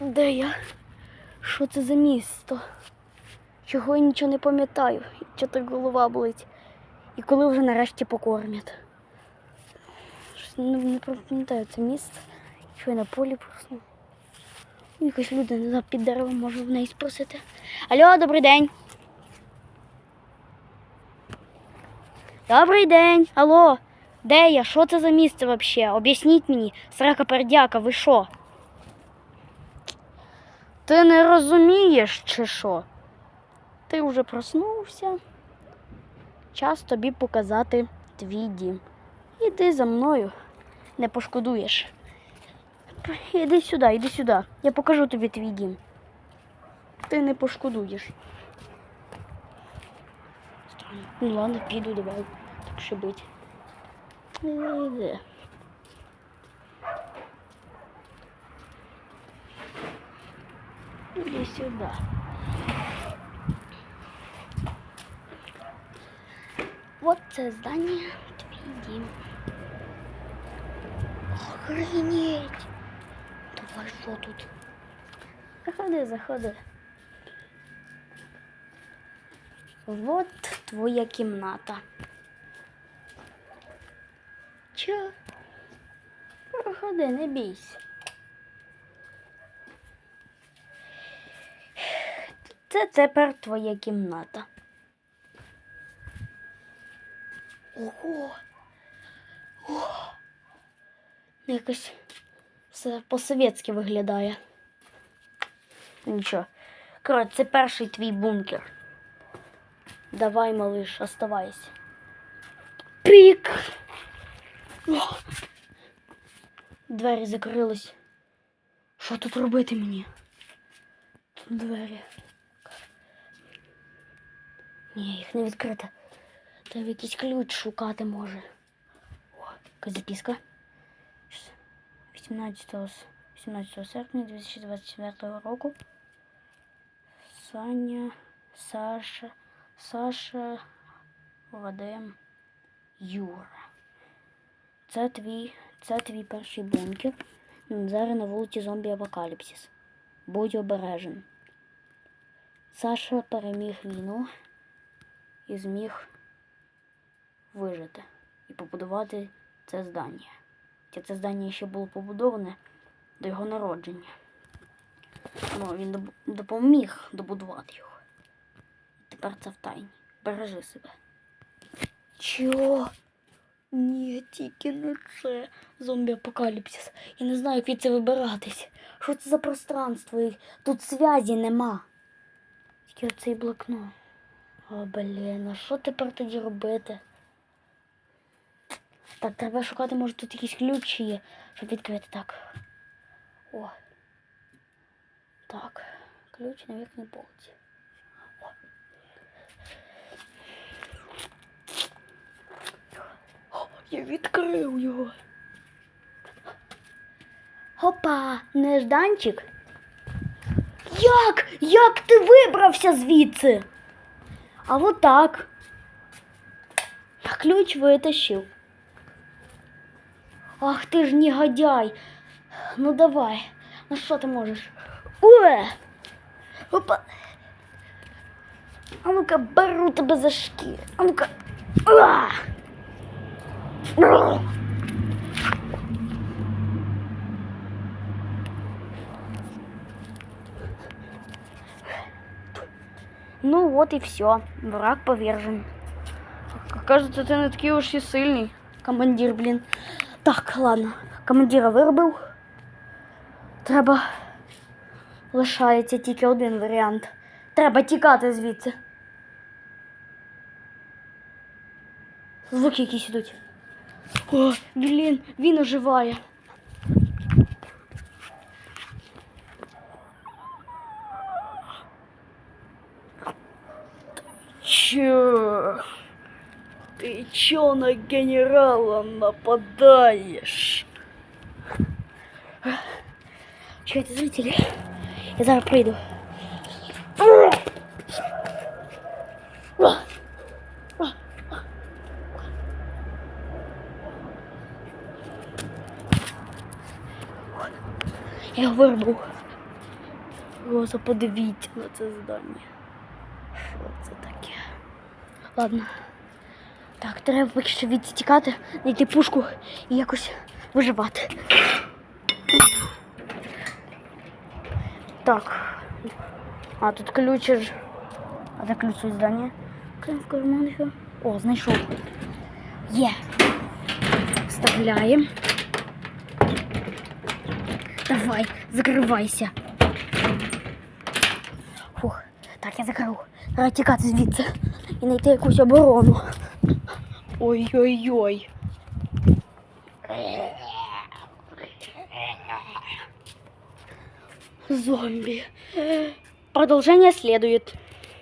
Де я? Що це за місто? Чого я нічого не пам'ятаю? Чого так голова болить? І коли вже нарешті покормять? Щось не, не пам'ятаю це місце. Що я на полі просну. Якась людина під деревом може в неї спросити. Алло, добрий день. Добрий день. Алло. Де я? Що це за місце взагалі? Об'ясніть мені, срака пердяка, ви що? Ти не розумієш, чи що? Ти вже проснувся. Час тобі показати твій дім. Іди за мною, не пошкодуєш. Іди сюди, іди сюди. Я покажу тобі твій дім. Ти не пошкодуєш. Ну ладно, піду, давай. Так що бить. Іди. Іди сюди. Вот це здання, твій дім. Охренеть! Давай що тут? Заходи, заходи. Вот твоя кімната. Чо? Проходи, не бійся. Це тепер твоя кімната. Ого! Ого! Якось все по-совєтськи виглядає. Нічого. Коротше, це перший твій бункер. Давай, малиш, оставайся. Пік! О! Двері закрились. Що тут робити мені? Тут двері. Ні, їх не відкрити. Треба якийсь ключ шукати може. О, якась записка. 18, с- 18 серпня 2024 року. Саня, Саша, Саша, Вадим, Юра. Це твій, це твій перший бункер. Зараз на вулиці зомбі апокаліпсис. Будь обережен. Саша переміг війну і зміг вижити і побудувати це здання. Хоча це здання ще було побудоване до його народження. Ну, він допоміг добудувати його. Тепер це в тайні. Бережи себе. Чого? Ні, тільки не це. Зомбі-апокаліпсис. Я не знаю, як від це вибиратись. Що це за пространство? Тут зв'язі нема. Тільки оцей блокнот. О, блін, а що тепер тоді робити? Так, треба шукати, може тут якісь ключі є, щоб відкрити так. О. Так. Ключ на вікній полці. О. О, я відкрив його. Опа, нежданчик. Як? Як ти вибрався звідси? А вот так. Ключ витащив. Ах ти ж негодяй. Ну давай. Ну що ти можеш? Уе! Опа. А ну-ка, беру тебе за шкір. А ну-ка. Уа! Уа! Ну вот и все. Враг повержен. Кажется, ти не такий уж і сильний. Командир, блін. Так, ладно. Командира виробив. Треба. Лишається тільки один варіант. Треба тікати звідси. Звуки якісь ідуть. О, блін, він оживає. Чё? Ты чё на генерала нападаешь? Че это зрители? Я зараз прийду. Я верну. Просто подивіться на це здання. Що це таке? Ладно. Так, треба поки що відтікати, знайти пушку і якось виживати. Так. А, тут ключ. ж. А де ключ від здання? Крем в карман. О, знайшов. Є. Вставляємо. Давай, закривайся. Фух, так, я закрив. Треба тікати звідси і знайти якусь оборону. Ой-ой-ой. Зомби. Продолжение следует.